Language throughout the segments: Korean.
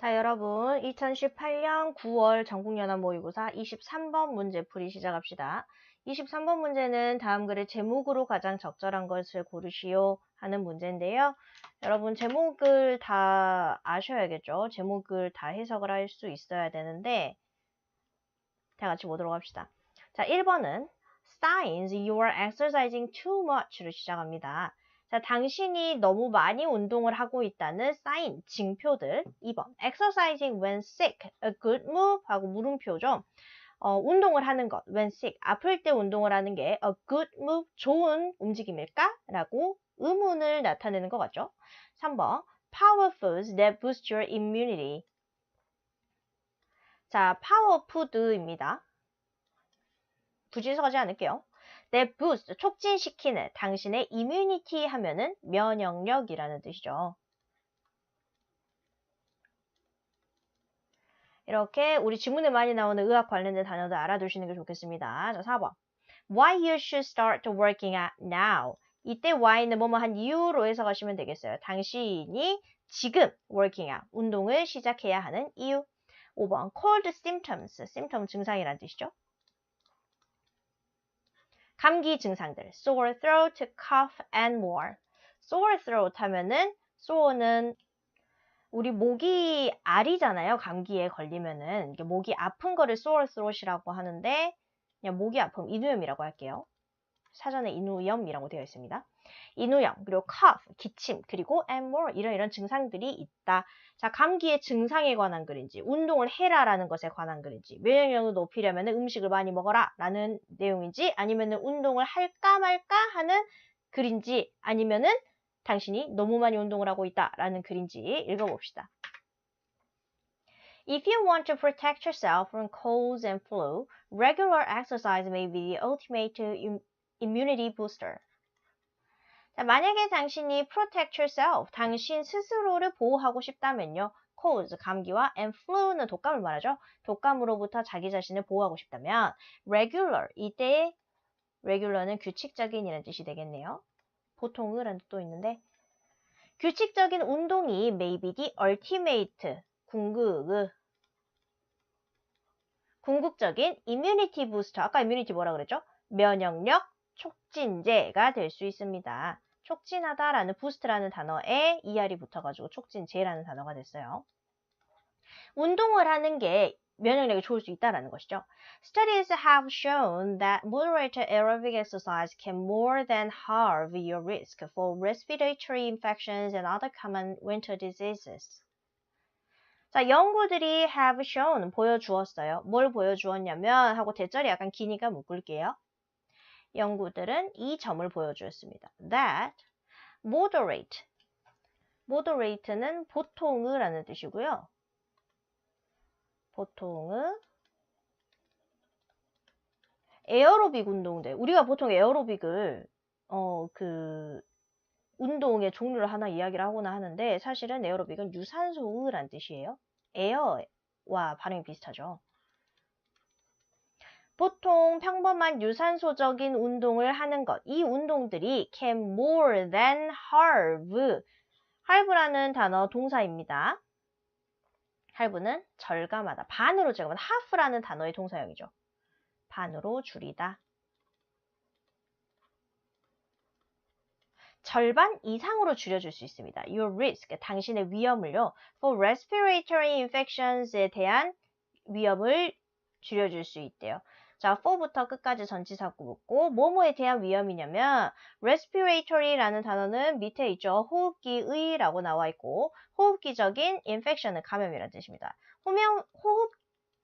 자, 여러분, 2018년 9월 전국연합 모의고사 23번 문제 풀이 시작합시다. 23번 문제는 다음 글의 제목으로 가장 적절한 것을 고르시오 하는 문제인데요. 여러분, 제목을 다 아셔야겠죠? 제목을 다 해석을 할 수 있어야 되는데, 다 같이 보도록 합시다. 자, 1번은 Signs you are exercising too much로 시작합니다. 자, 당신이 너무 많이 운동을 하고 있다는 사인, 징표들. 2번. Exercising when sick, a good move 하고 물음표죠. 어, 운동을 하는 것, when sick, 아플 때 운동을 하는 게 a good move, 좋은 움직임일까? 라고 의문을 나타내는 것 같죠. 3번. Power foods that boost your immunity. 자, 파워 푸드입니다. 굳이 서지 않을게요. That boost, 촉진시키는 당신의 immunity 하면은 면역력이라는 뜻이죠. 이렇게 우리 지문에 많이 나오는 의학 관련된 단어들 알아두시는 게 좋겠습니다. 자, 4번. Why you should start working out now. 이때 why는 뭐뭐 한 이유로 해석하시면 되겠어요. 당신이 지금 working out, 운동을 시작해야 하는 이유. 5번. cold symptoms, symptom 증상이라는 뜻이죠. 감기 증상들. sore throat, cough and more. sore throat 하면은 sore는 우리 목이 알이잖아요. 감기에 걸리면은 목이 아픈 거를 sore throat이라고 하는데 그냥 목이 아픔 인후염이라고 할게요. 사전에 인후염이라고 되어 있습니다. 인후염, 그리고 cough, 기침, 그리고 and more 이런 이런 증상들이 있다. 자, 감기의 증상에 관한 글인지, 운동을 해라라는 것에 관한 글인지, 면역력을 높이려면 음식을 많이 먹어라 라는 내용인지, 아니면 운동을 할까 말까 하는 글인지, 아니면은 당신이 너무 많이 운동을 하고 있다라는 글인지 읽어봅시다. If you want to protect yourself from colds and flu, regular exercise may be the ultimate immunity booster. 자, 만약에 당신이 protect yourself, 당신 스스로를 보호하고 싶다면요. colds, 감기와 and flu는 독감을 말하죠. 독감으로부터 자기 자신을 보호하고 싶다면 regular, 이때 regular는 규칙적인 이라는 뜻이 되겠네요. 보통을 라는 뜻도 있는데 규칙적인 운동이 maybe the ultimate, 궁극, 궁극적인 immunity booster, 아까 immunity 뭐라 그랬죠? 면역력 촉진제가 될 수 있습니다. 촉진하다라는 부스트라는 단어에 ER이 붙어가지고 촉진제라는 단어가 됐어요. 운동을 하는 게 면역력이 좋을 수 있다라는 것이죠. Studies have shown that moderate aerobic exercise can more than halve your risk for respiratory infections and other common winter diseases. 자, 연구들이 have shown 보여주었어요. 뭘 보여주었냐면 하고 대절이 약간 기니까 묶을게요. 연구들은 이 점을 보여주었습니다. That moderate, moderate는 보통을 라는 뜻이고요. 보통은 에어로빅 운동들. 우리가 보통 에어로빅을 어 그 운동의 종류를 하나 이야기를 하거나 하는데 사실은 에어로빅은 유산소의란 뜻이에요. 에어와 발음이 비슷하죠. 보통 평범한 유산소적인 운동을 하는 것. 이 운동들이 can more than halve. halve라는 단어 동사입니다. halve는 절감하다. 반으로 절감하다. half라는 단어의 동사형이죠. 반으로 줄이다. 절반 이상으로 줄여줄 수 있습니다. Your risk, 당신의 위험을요. For respiratory infections에 대한 위험을 줄여줄 수 있대요. 자, for부터 끝까지 전치사구 붙고 뭐뭐에 대한 위험이냐면 respiratory라는 단어는 밑에 있죠. 호흡기의라고 나와 있고 호흡기적인 infection은 감염이라는 뜻입니다. 호명, 호흡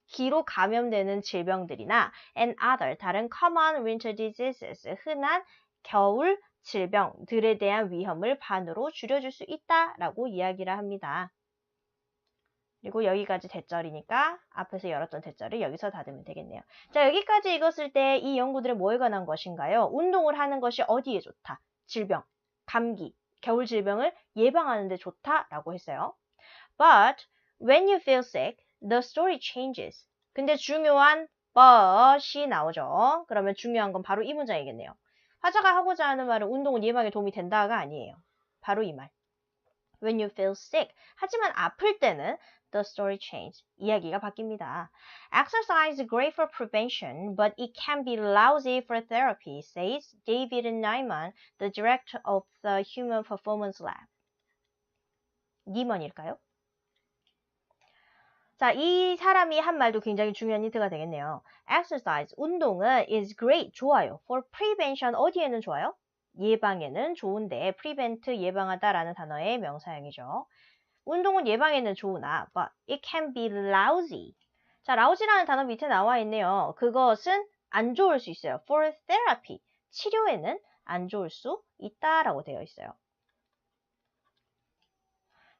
기로 감염되는 질병들이나 and other 다른 common winter diseases 흔한 겨울 질병들에 대한 위험을 반으로 줄여줄 수 있다라고 이야기를 합니다. 그리고 여기까지 대절이니까 앞에서 열었던 대절을 여기서 닫으면 되겠네요. 자, 여기까지 읽었을 때 이 연구들은 뭐에 관한 것인가요? 운동을 하는 것이 어디에 좋다? 질병, 감기, 겨울 질병을 예방하는 데 좋다라고 했어요. But when you feel sick, the story changes. 근데 중요한 but이 나오죠. 그러면 중요한 건 바로 이 문장이겠네요. 화자가 하고자 하는 말은 운동은 예방에 도움이 된다가 아니에요. 바로 이 말. When you feel sick. 하지만 아플 때는 the story changed. 이야기가 바뀝니다. Exercise is great for prevention, but it can be lousy for therapy, says David Nyman, the director of the Human Performance Lab. 니먼일까요? 자, 이 사람이 한 말도 굉장히 중요한 힌트가 되겠네요. Exercise, 운동은 is great, 좋아요. For prevention, 어디에는 좋아요? 예방에는 좋은데, prevent, 예방하다라는 단어의 명사형이죠. 운동은 예방에는 좋으나, but it can be lousy. 자, lousy라는 단어 밑에 나와 있네요. 그것은 안 좋을 수 있어요. For therapy, 치료에는 안 좋을 수 있다라고 되어 있어요.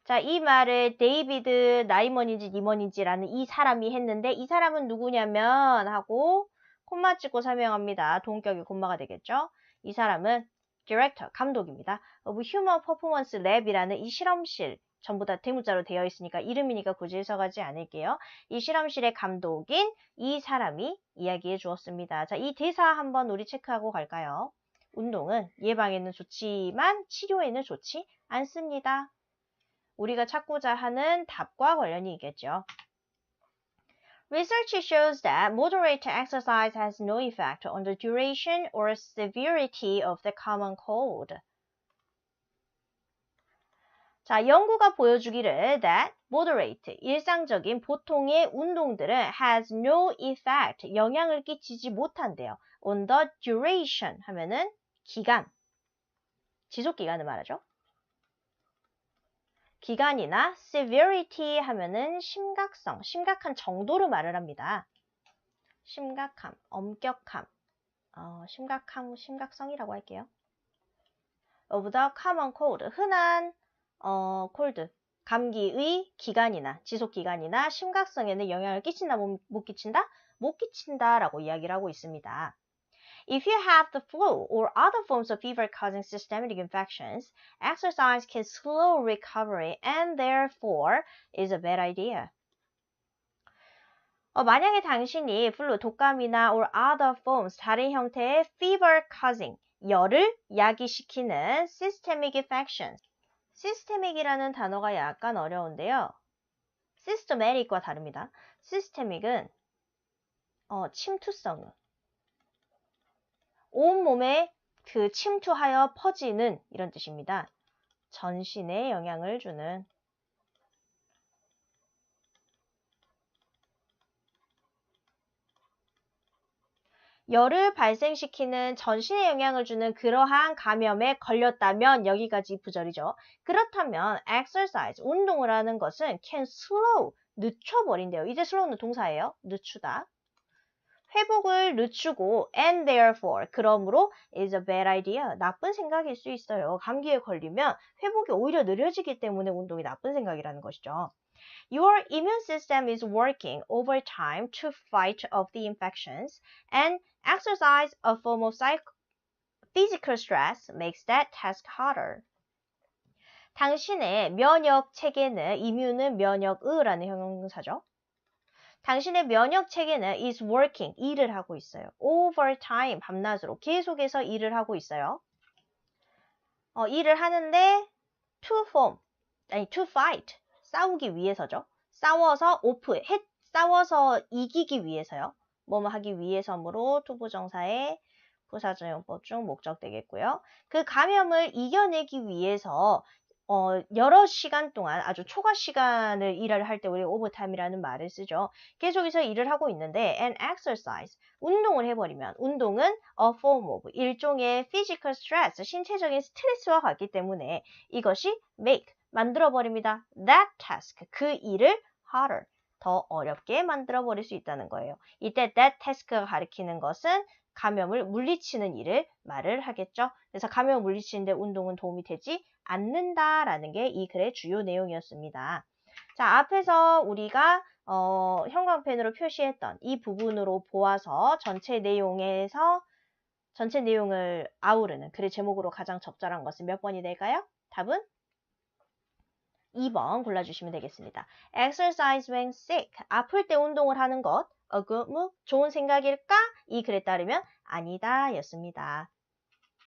자, 이 말을 데이비드 나이먼인지 니먼인지라는 이 사람이 했는데 이 사람은 누구냐면 하고 콤마 찍고 설명합니다. 동격이 콤마가 되겠죠. 이 사람은 디렉터, 감독입니다. of Human Performance Lab이라는 이 실험실 전부 다 대문자로 되어 있으니까 이름이니까 굳이 해석하지 않을게요. 이 실험실의 감독인 이 사람이 이야기해 주었습니다. 자, 이 대사 한번 우리 체크하고 갈까요? 운동은 예방에는 좋지만 치료에는 좋지 않습니다. 우리가 찾고자 하는 답과 관련이 있겠죠. Research shows that moderate exercise has no effect on the duration or severity of the common cold. 자, 연구가 보여주기를 that moderate, 일상적인 보통의 운동들은 has no effect, 영향을 끼치지 못한대요. on the duration 하면은 기간, 지속 기간을 말하죠. 기간이나 severity 하면은 심각성, 심각한 정도를 말을 합니다. 심각함, 엄격함, 어, 심각함, 심각성이라고 할게요. of the common cold, 흔한 어, cold, 감기의 기간이나 지속 기간이나 심각성에는 영향을 끼친다, 못, 못 끼친다? 못 끼친다 라고 이야기를 하고 있습니다. If you have the flu or other forms of fever causing systemic infections, exercise can slow recovery and therefore is a bad idea. 어, 만약에 당신이 플루, 독감이나 or other forms, 다른 형태의 fever causing, 열을 야기시키는 systemic infections. systemic이라는 단어가 약간 어려운데요. systematic과 다릅니다. systemic은 어, 침투성, 온몸에 그 침투하여 퍼지는 이런 뜻입니다. 전신에 영향을 주는 열을 발생시키는 전신에 영향을 주는 그러한 감염에 걸렸다면 여기까지 부절이죠. 그렇다면 exercise, 운동을 하는 것은 can slow, 늦춰버린대요. 이제 slow는 동사예요. 늦추다. 회복을 늦추고 and therefore 그러므로 is a bad idea 나쁜 생각일 수 있어요. 감기에 걸리면 회복이 오히려 느려지기 때문에 운동이 나쁜 생각이라는 것이죠. Your immune system is working overtime to fight off the infections and exercise a form of physical stress makes that task harder. 당신의 면역 체계는 이뮤는 면역의라는 형용사죠. 당신의 면역 체계는 is working, 일을 하고 있어요. overtime, 밤낮으로 계속해서 일을 하고 있어요. 어, 일을 하는데 to form, 아니 to fight, 싸우기 위해서죠. 싸워서 오프, 해, 싸워서 이기기 위해서요. 뭐뭐 하기 위해서므로 투부정사의 부사적용법 중 목적 되겠고요. 그 감염을 이겨내기 위해서 어, 여러 시간 동안 아주 초과 시간을 일을 할 때 우리 오버타임이라는 말을 쓰죠. 계속해서 일을 하고 있는데 and exercise 운동을 해버리면 운동은 a form of 일종의 physical stress 신체적인 스트레스와 같기 때문에 이것이 make 만들어 버립니다. that task 그 일을 harder 더 어렵게 만들어 버릴 수 있다는 거예요. 이때 that task가 가리키는 것은 감염을 물리치는 일을 말을 하겠죠. 그래서 감염을 물리치는데 운동은 도움이 되지 않는다라는 게 이 글의 주요 내용이었습니다. 자, 앞에서 우리가 어, 형광펜으로 표시했던 이 부분으로 보아서 전체 내용에서 전체 내용을 아우르는 글의 제목으로 가장 적절한 것은 몇 번이 될까요? 답은 2번 골라주시면 되겠습니다. Exercise when sick. 아플 때 운동을 하는 것. Good move. 좋은 생각일까? 이 글에 따르면 아니다 였습니다.